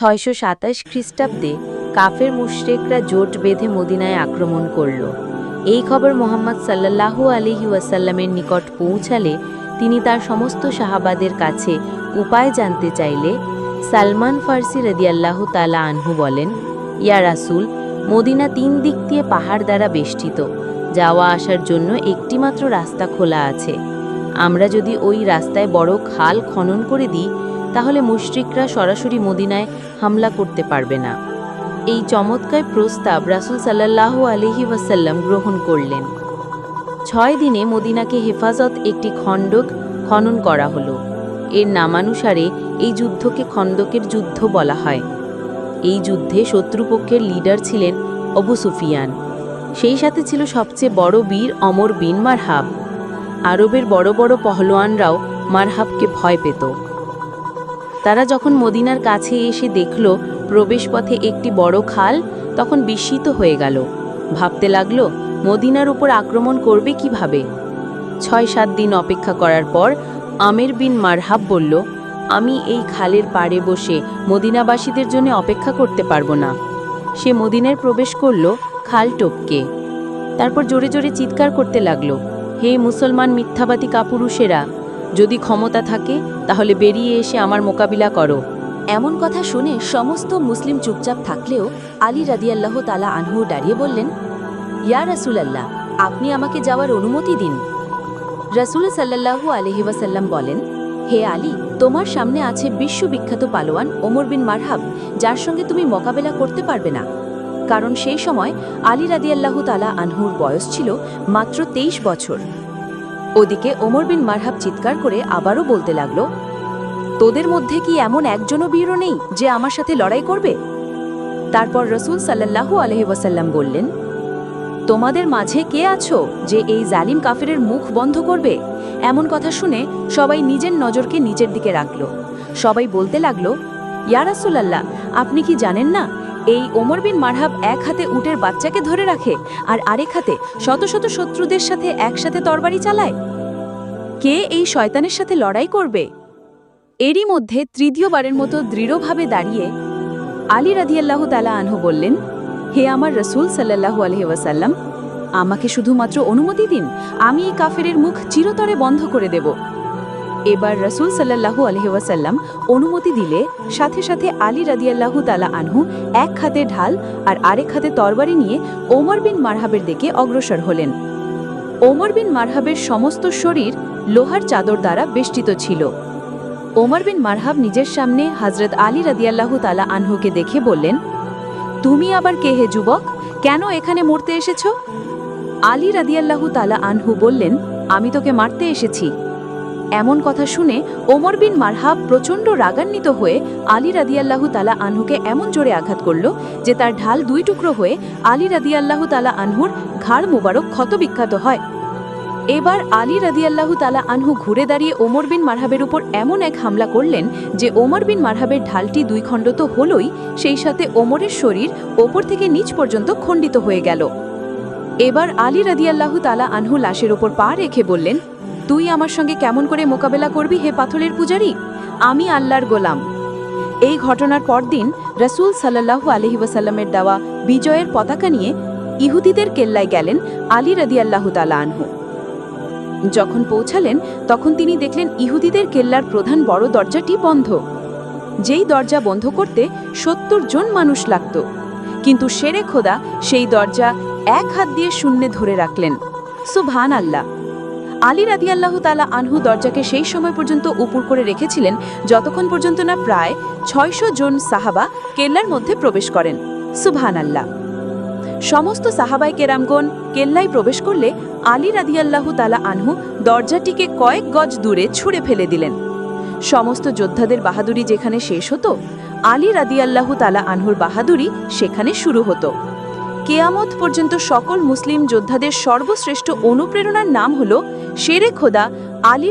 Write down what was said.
ছয়শো সাতাশ খ্রিস্টাব্দে কাফের মুশরেকরা জোট বেঁধে মদিনায় আক্রমণ করল। এই খবর মোহাম্মদ সাল্লাল্লাহু আলিহি ওয়াসাল্লামের নিকট পৌঁছালে তিনি তার সমস্ত সাহাবাদের কাছে উপায় জানতে চাইলে সালমান ফার্সি রদিয়াল্লাহু তালা আনহু বলেন, ইয়া রাসুল, মদিনা তিন দিক দিয়ে পাহাড় দ্বারা বেষ্টিত। যাওয়া আসার জন্য একটিমাত্র রাস্তা খোলা আছে। আমরা যদি ওই রাস্তায় বড় খাল খনন করে দিই তাহলে মুশরিকরা সরাসরি মদিনায় হামলা করতে পারবে না। এই চমৎকার প্রস্তাব রাসুল সাল্লাল্লাহু আলহি ওয়াসাল্লাম গ্রহণ করলেন। ছয় দিনে মদিনাকে হেফাজত একটি খণ্ডক খনন করা হলো। এর নামানুসারে এই যুদ্ধকে খন্দকের যুদ্ধ বলা হয়। এই যুদ্ধে শত্রুপক্ষের লিডার ছিলেন অবু সুফিয়ান। সেই সাথে ছিল সবচেয়ে বড় বীর অমর বিন মারহাব। আরবের বড় বড় পহলোয়ানরাও মারহাবকে ভয় পেত। তারা যখন মদিনার কাছে এসে দেখল প্রবেশপথে একটি বড় খাল, তখন বিস্মিত হয়ে গেল। ভাবতে লাগল, মদিনার উপর আক্রমণ করবে কীভাবে? ছয় সাত দিন অপেক্ষা করার পর আমের বিন মারহাব বলল, আমি এই খালের পাড়ে বসে মদিনাবাসীদের জন্য অপেক্ষা করতে পারব না। সে মদিনায় প্রবেশ করল খাল টপকে। তারপর জোরে জোরে চিৎকার করতে লাগল, হে মুসলমান মিথ্যাবাদী কাপুরুষেরা যদি ক্ষমতা থাকে, তাহলে বেরিয়ে এসে আমার মোকাবিলা করো। এমন কথা শুনে সমস্ত মুসলিম চুপচাপ থাকলেও আলী রাদিয়াল্লাহ তালা আনহু দাঁড়িয়ে বললেন, ইয়া রাসুলাল্লাহ, আপনি আমাকে যাওয়ার অনুমতি দিন। রাসুল সাল্লাল্লাহু আলহি ওয়াসাল্লাম বলেন, হে আলী, তোমার সামনে আছে বিশ্ববিখ্যাত পালোয়ান ওমর বিন মারহাব, যার সঙ্গে তুমি মোকাবেলা করতে পারবে না। কারণ সেই সময় আলী রাদিয়াল্লাহু তালা আনহুর বয়স ছিল মাত্র তেইশ বছর। ওদিকে ওমর বিন মারহাব চিৎকার করে আবারও বলতে লাগল, তোদের মধ্যে কি এমন একজনও বীরও নেই যে আমার সাথে লড়াই করবে? তারপর রসুল সাল্লাল্লাহু আলহি বললেন, তোমাদের মাঝে কে আছো যে এই জালিম কাফেরের মুখ বন্ধ করবে? এমন কথা শুনে সবাই নিজের নজরকে নিচের দিকে রাখল। সবাই বলতে লাগল, ইয়া রাসূলাল্লাহ, আপনি কি জানেন না এই ওমর বিন মারহাব এক হাতে উটের বাচ্চাকে ধরে রাখে আর আরেক হাতে শত শত শত্রুদের সাথে একসাথে তরবারি চালায়। কে এই শয়তানের সাথে লড়াই করবে? এরই মধ্যে তৃতীয়বারের মতো দৃঢ়ভাবে দাঁড়িয়ে আলী রাদিয়াল্লাহ তালা আনহু বললেন, হে আমার রসুল সাল্লাল্লাহু আলহি ওয়াসাল্লাম, আমাকে শুধুমাত্র অনুমতি দিন, আমি এই কাফেরের মুখ চিরতরে বন্ধ করে দেব। এবার রসুল সাল্লাল্লাহু আলহি ওয়াসাল্লাম অনুমতি দিলে, সাথে সাথে আলী রাদিয়াল্লাহু তালা আনহু এক হাতে ঢাল আর আরেক হাতে তরবারি নিয়ে ওমর বিন মারহাবের দিকে অগ্রসর হলেন। ওমর বিন মারহাবের সমস্ত শরীর লোহার চাদর দ্বারা বেষ্টিত ছিল। ওমর বিন মারহাব নিজের সামনে হজরত আলী রাদিয়াল্লাহু তালা আনহুকে দেখে বললেন, তুমি আবার কে হে যুবক? কেন এখানে মরতে এসেছ? আলী রাদিয়াল্লাহু তালা আনহু বললেন, আমি তোকে মারতে এসেছি। এমন কথা শুনে ওমর বিন মারহাব প্রচণ্ড রাগান্বিত হয়ে আলী রাদিয়াল্লাহু তালা আনহুকে এমন জোরে আঘাত করল যে তার ঢাল দুই টুকরো হয়ে আলী রাদিয়াল্লাহু তালা আনহুর ঘাড় মুবারক ক্ষতবিখ্যাত হয়। এবার আলী রাদিয়াল্লাহু তালা আনহু ঘুরে দাঁড়িয়ে ওমর বিন মারহাবের উপর এমন এক হামলা করলেন যে ওমর বিন মারহাবের ঢালটি দুই খণ্ড তো হলই, সেই সাথে ওমরের শরীর ওপর থেকে নিচ পর্যন্ত খণ্ডিত হয়ে গেল। এবার আলী রাদিয়াল্লাহু তালা আনহু লাশের ওপর পা রেখে বললেন তুই আমার সঙ্গে কেমন করে মোকাবেলা করবি হে পাথরের পূজারি? আমি আল্লাহর গোলাম। এই ঘটনার পরদিন রসুল সাল্লাহু আলহি ওয়াসাল্লামের দেওয়া বিজয়ের পতাকা নিয়ে ইহুদিদের কেল্লায় গেলেন আলী রাদিয়াল্লাহু তালা আনহু। যখন পৌঁছালেন, তখন তিনি দেখলেন ইহুদিদের কেল্লার প্রধান বড় দরজাটি বন্ধ। যেই দরজা বন্ধ করতে সত্তর জন মানুষ লাগত। কিন্তু সেরে খোদা সেই দরজা এক হাত দিয়ে শূন্যে ধরে রাখলেন। সুভান আল্লাহ আলী রাদিয়াল্লাহু তালা আনহু দরজাকে সেই সময় পর্যন্ত উপর করে রেখেছিলেন যতক্ষণ পর্যন্ত না প্রায় ছয়শো জন সাহাবা কেল্লার মধ্যে প্রবেশ করেন। সুভান আল্লাহ সমস্ত সাহাবাই কেরামগণ কেল্লায় প্রবেশ করলে আলী রাদিয়াল্লাহু তালা আনহু দরজাটিকে কয়েক গজ দূরে ছুঁড়ে ফেলে দিলেন। সমস্ত যোদ্ধাদের বাহাদুরি যেখানে শেষ হতো, আলী রাদিয়াল্লাহু তালা আনহুর বাহাদুরি সেখানে শুরু হতো। কেয়ামত পর্যন্ত সকল মুসলিম যোদ্ধাদের সর্বশ্রেষ্ঠ অনুপ্রেরণার নাম হল শেরে খোদা আলী